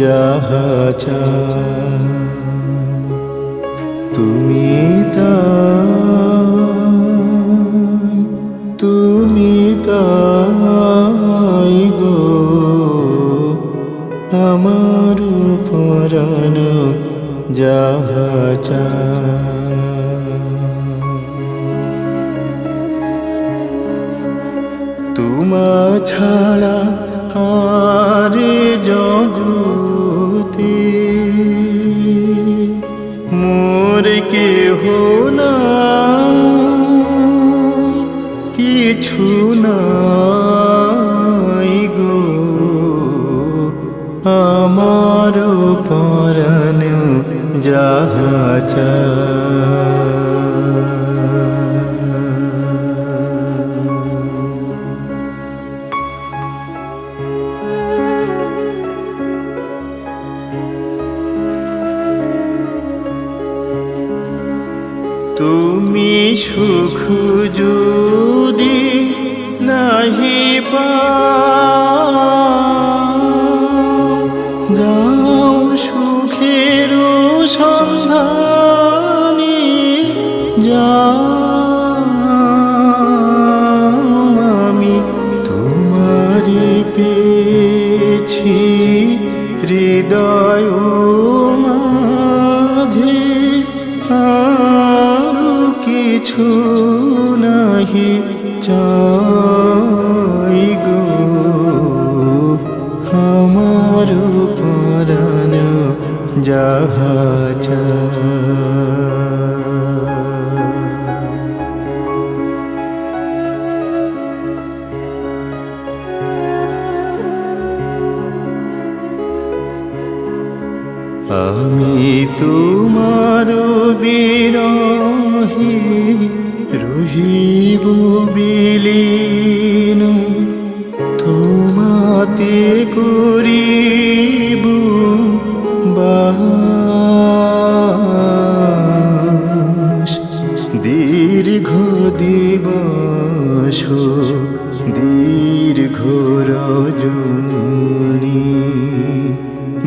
যাহা তুমি তাই তুমি তাই গো। আমার পরাণ যাহা তোমা ছাড়া আর মোর কেহ না কিছু নাই গো। আমার পরাণ যাহা চায়। সুখ যদি নাহি যাও সুখের সন্ধানে যাও আমি তোমারে পেয়েছি হৃদয় মাঝে। কিছু নাহি চাই গো। আমার পরাণ যাহা আমি তোমার বিরহে রহিব বিলীন তোমাতে করিব বাস। দীর্ঘ দিবস দীর্ঘ রজনী।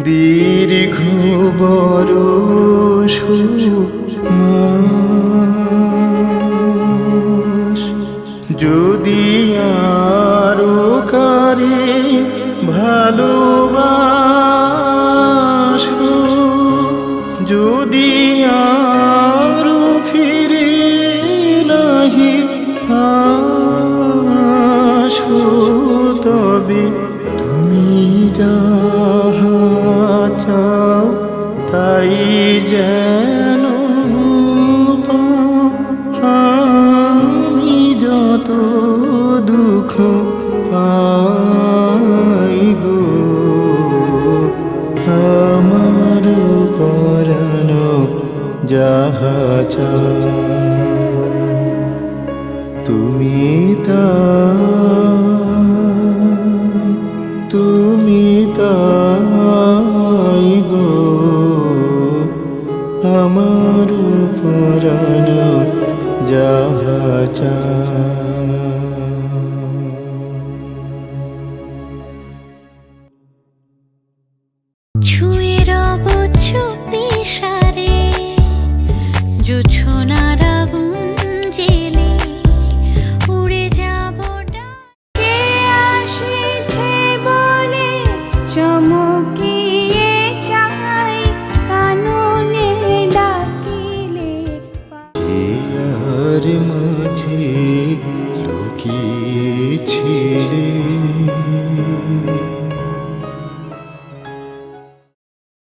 দীর্ঘ বরষ কারে ভালোবাসো যদি আরও ফিরে নাহি আসো, তবে তুমি যাহা চাও তাই যেন। আমি যত আমার পরাণ যাহা তুমি তাই তুমি গো আমার পরাণ যাহা রব চুপি সারে জেলে উড়ে যাব কে আসিছে বলে চমকিয়ে